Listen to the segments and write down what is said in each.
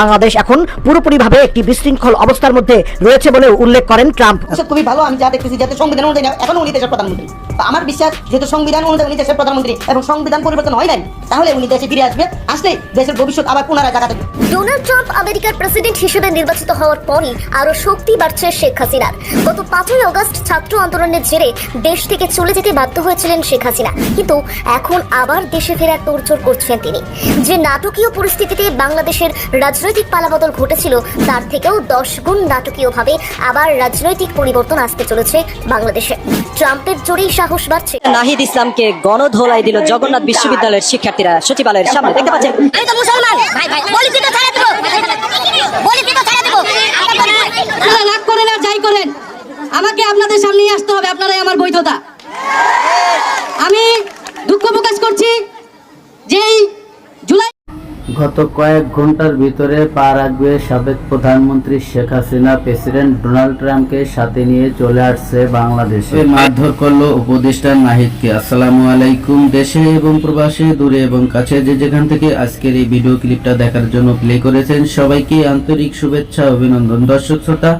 বাংলাদেশ এখন পুরোপুরিভাবে একটি বিশৃঙ্খল অবস্থার মধ্যে রয়েছে বলে উল্লেখ করেন ট্রাম্প। ভবিষ্যৎ খুবই ভালো আমি যা দেখতেছি যাতে সংবিধান অনুযায়ী এখন উনি দেশের প্রধানমন্ত্রী। তো আমার বিশ্বাস যেহেতু সংবিধান অনুযায়ী উনি দেশের প্রধানমন্ত্রী এবং সংবিধান পরিবর্তন হয় নাই তাহলে উনি দেশে ফিরে আসবে আসলে দেশের ভবিষ্যৎ আবার পুনরায় থাকবে ডোনাল্ড ট্রাম্প আমেরিকার প্রেসিডেন্ট হিসেবে নির্বাচিত হওয়ার পরই আরও শক্তি বাড়ছে শেখ হাসিনার। গত পাঁচই অগস্ট ছাত্র আন্দোলনের জেরে দেশ থেকে চলে যেতে বাধ্য হয়েছিলেন শেখ হাসিনা। কিন্তু এখন আবার দেশে ফেরার তোড়জোড় করছেন তিনি। যে নাটকীয় পরিস্থিতিতে বাংলাদেশের রাজনৈতিক পালাবদল ঘটেছিল তার থেকেও দশ গুণ নাটকীয়ভাবে আবার রাজনৈতিক পরিবর্তন আসতে চলেছে বাংলাদেশে। ট্রাম্পের জোরেই সাহস বাড়ছে। নাহিদ ইসলামকে গণধোলাই দিল জগন্নাথ বিশ্ববিদ্যালয়ের শিক্ষার্থীরা সচিবালয়ের সামনে দেখতে পাচ্ছেন। ভাই ভাই বলি তুই তো ছাড়া দিব বলি তুই তো ছাড়া দিব আপনারা রাগ করেন আর যাই করেন আমাকে আপনাদের সামনে আসতে হবে আপনারাই আমার বৈধতা আমি দুঃখ প্রকাশ করছি যেই জুলাই গত কয়েক ঘণ্টার ভিতরে পা রাখবে সাবেক প্রধানমন্ত্রী শেখ হাসিনা, প্রেসিডেন্ট ডোনাল্ড ট্রাম্পকে সাথে নিয়ে চলে আসছে বাংলাদেশে। মারধর করল উপদেষ্টা নাহিদকে। আসসালামু আলাইকুম, দেশে এবং প্রবাসে, দূরে এবং কাছে যে যেখান থেকে আজকের এই ভিডিও ক্লিপটা দেখার জন্য প্লে করেছেন সবাইকে আন্তরিক শুভেচ্ছা, অভিনন্দন। দর্শক, শ্রোতা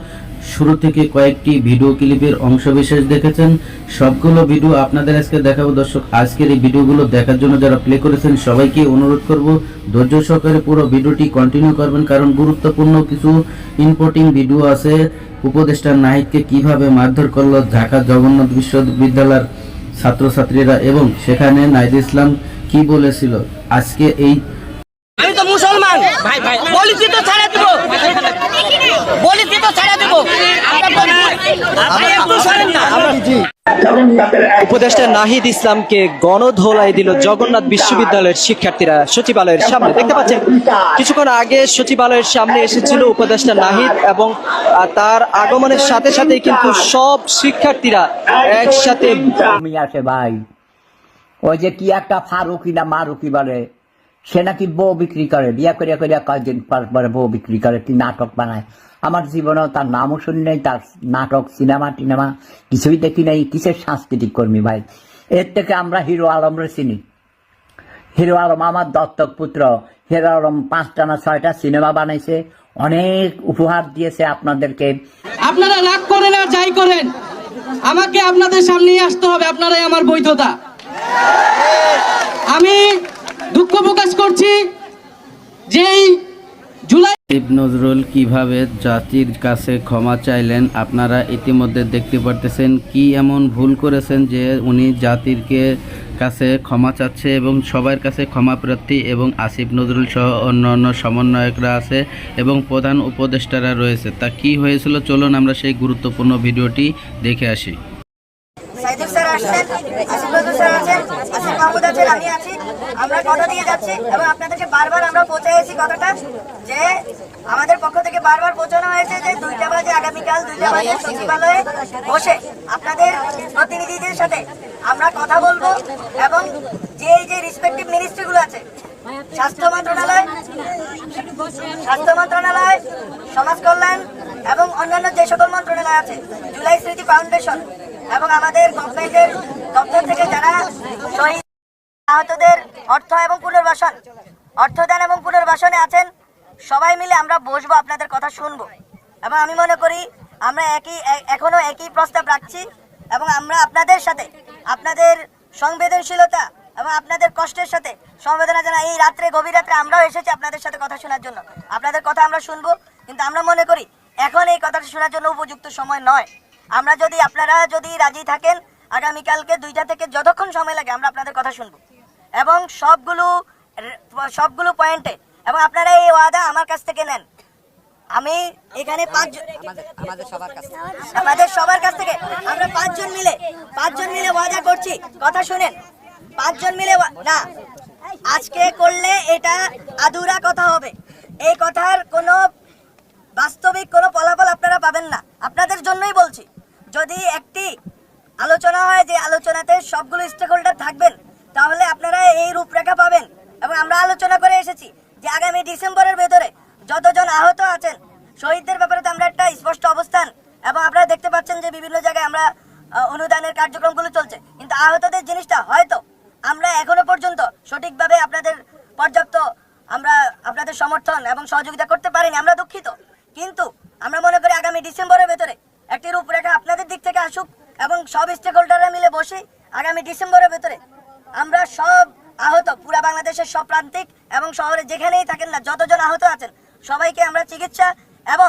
শুরু থেকে কয়েকটি ভিডিও ক্লিপের অংশবিশেষ দেখেছেন। সবগুলো ভিডিও আপনাদের আজকে দেখাবো। দর্শক, আজকের এই ভিডিওগুলো দেখার জন্য যারা প্লে করেছেন, সবাইকে অনুরোধ করব, ধৈর্য সহকারে পুরো ভিডিওটি কন্টিনিউ করবেন। কারণ গুরুত্বপূর্ণ কিছু ইম্পর্টিং ভিডিও আছে। উপদেষ্টা নাহিদকে কীভাবে মারধর করল ঢাকা জগন্নাথ বিশ্ববিদ্যালয়ের ছাত্রছাত্রীরা এবং সেখানে নাহিদ ইসলাম কি বলেছিল? আজকে এই মুসলমান ভাই ভাই বলি তুই তো ছাড়া দিব। বলি তো ছাড়া দিব। উপদেষ্টা নাহিদ ইসলামকে গণধোলাই দিল জগন্নাথ বিশ্ববিদ্যালয়ের শিক্ষার্থীরা সচিবালয়ের সামনে। দেখতে পাচ্ছেন কিছুক্ষণ আগে সচিবালয়ের সামনে এসেছিল উপদেষ্টা নাহিদ এবং তার আগমনের সাথে সাথে কিন্তু সব শিক্ষার্থীরা একসাথে আসে ভাই। ওই যে কি একটা ফারুকি না মারুকি বলে। সে নাকি বউ বিক্রি করে? বিয়া করিয়া করিয়া কয়েকদিন পর পরে বউ বিক্রি করে, কি নাটক বানায়? আমার জীবনেও তার নামও শুনি নাই, তার নাটক, সিনেমা, টিনেমা কিছুই দেখি নাই। কিসের সাংস্কৃতিক কর্মী ভাই? এর থেকে আমরা হিরো আলমরে চিনি। হিরো আলম আমার দত্তক পুত্র। হিরো আলম পাঁচটা না ছয়টা সিনেমা বানাইছে। অনেক উপহার দিয়েছে আপনাদেরকে। আপনারা রাগ করেন আর যাই করেন, আমাকে আপনাদের সামনে আসতে হবে, আপনারাই আমার বৈধতা। আমি দুঃখ প্রকাশ করছি যেই জুলাই নজরুল কীভাবে জাতির কাছে ক্ষমা চাইলেন আপনারা ইতিমধ্যে দেখতে পারতেছেন কি এমন ভুল করেছেন যে উনি জাতিরকে কাছে ক্ষমা চাচ্ছে এবং সবার কাছে ক্ষমা প্রার্থী এবং আসিফ নজরুল সহ অন্যান্য সমন্বয়করা আছে এবং প্রধান উপদেষ্টারা রয়েছে। তা কি হয়েছিল? চলুন আমরা সেই গুরুত্বপূর্ণ ভিডিওটি দেখে আসি। স্যার আসছেন আসিফ নজরুল স্যার আছেন আসিফ মাহমুদ আছেন আমি আছি। আমরা কথা দিয়ে যাচ্ছি এবং আপনাদেরকে বারবার আমরা পৌঁছাইছি কথাটা যে আমাদের পক্ষ থেকে বারবার পৌঁছানো হয়েছে যে দুইটা বাজে আগামীকাল, দুইটা বাজে সচিবালয়ে বসে আপনাদের প্রতিনিধিদের সাথে আমরা কথা বলব এবং যে যে রিসপেক্টিভ মিনিস্ট্রিগুলো আছে, স্বাস্থ্য মন্ত্রণালয় স্বাস্থ্য মন্ত্রণালয়, সমাজ কল্যাণ এবং অন্যান্য যে সকল মন্ত্রণালয় আছে, জুলাই স্মৃতি ফাউন্ডেশন এবং আমাদের গভর্নমেন্টের দপ্তর থেকে যারা শহীদ আহতদের অর্থ এবং পুনর্বাসন অর্থদান এবং পুনর্বাসনে আছেন। সবাই মিলে আমরা বসবো, আপনাদের কথা শুনব। এবং আমি মনে করি, আমরা একই এ- এখনও একই প্রস্তাব রাখছি এবং আমরা আপনাদের সাথে, আপনাদের সংবেদনশীলতা এবং আপনাদের কষ্টের সাথে সমবেদনা জানা এই রাত্রে, গভীর রাত্রে আমরাও এসেছি আপনাদের সাথে কথা শোনার জন্য। আপনাদের কথা আমরা শুনব, কিন্তু আমরা মনে করি, এখন এই কথাটা শোনার জন্য উপযুক্ত সময় নয়। আমরা যদি, আপনারা যদি রাজি থাকেন, আগামীকালকে দুইটা থেকে যতক্ষণ সময় লাগে আমরা আপনাদের কথা শুনব। এবং সবগুলো সবগুলো পয়েন্টে এবং আপনারা এই ওয়াদা আমার কাছ থেকে নেন। আমি এখানে পাঁচ আমাদের সবার কাছ থেকে। আমরা পাঁচজন মিলে পাঁচজন মিলে ওয়াদা করছি। কথা শুনেন। পাঁচজন মিলে না। আজকে করলে এটা আধুরা কথা হবে। এই কথার কোনো বাস্তবিক কোনো ফলাফল আপনারা পাবেন না। আপনাদের জন্যই বলছি। যদি একটি আলোচনা হয় যে আলোচনাতে সবগুলো স্টেক হোল্ডার থাকবেন তাহলে আপনারা এই রূপরেখা পাবেন এবং আমরা আলোচনা করে এসেছি যে আগামী ডিসেম্বরের ভেতরে যতজন আহত আছেন, শহীদদের ব্যাপারে তো আমরা একটা স্পষ্ট অবস্থান এবং আপনারা দেখতে পাচ্ছেন যে বিভিন্ন জায়গায় আমরা অনুদানের কার্যক্রমগুলো চলছে। কিন্তু আহতদের জিনিসটা হয়তো আমরা এখনও পর্যন্ত সঠিকভাবে আপনাদের পর্যাপ্ত আমরা আপনাদের সমর্থন এবং সহযোগিতা করতে পারিনি, আমরা দুঃখিত। কিন্তু আমরা মনে করি আগামী ডিসেম্বরের ভেতরে একটি রূপরেখা আপনাদের দিক থেকে আসুক এবং সব স্টেক হোল্ডাররা মিলে বসে আগামী ডিসেম্বরের ভেতরে আমরা সব আহত, পুরা বাংলাদেশের সব প্রান্তিক এবং শহরে যেখানেই থাকেন না, যতজন আহত আছেন, সবাইকে আমরা চিকিৎসা এবং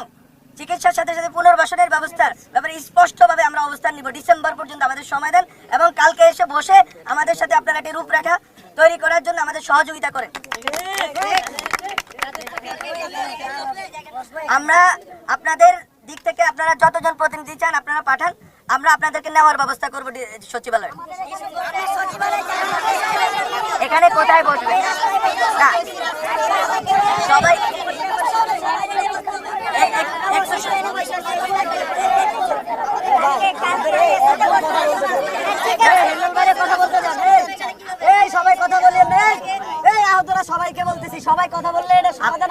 চিকিৎসার সাথে সাথে পুনর্বাসনের ব্যবস্থার ব্যাপারে স্পষ্টভাবে আমরা অবস্থান নিব। ডিসেম্বর পর্যন্ত আমাদের সময় দেন এবং কালকে এসে বসে আমাদের সাথে আপনারা একটি রূপরেখা তৈরি করার জন্য আমাদের সহযোগিতা করেন। আমরা আপনাদের দিক থেকে আপনারা যতজন প্রতিনিধি চান আপনারা পাঠান, আমরা আপনাদেরকে নেওয়ার ব্যবস্থা করব সচিবালয়ে এখানে কোথায় বসবে? না। সবাই সবাই কথা আহতরা সবাইকে বলতেছি, সবাই কথা বললে, এটা সমাধান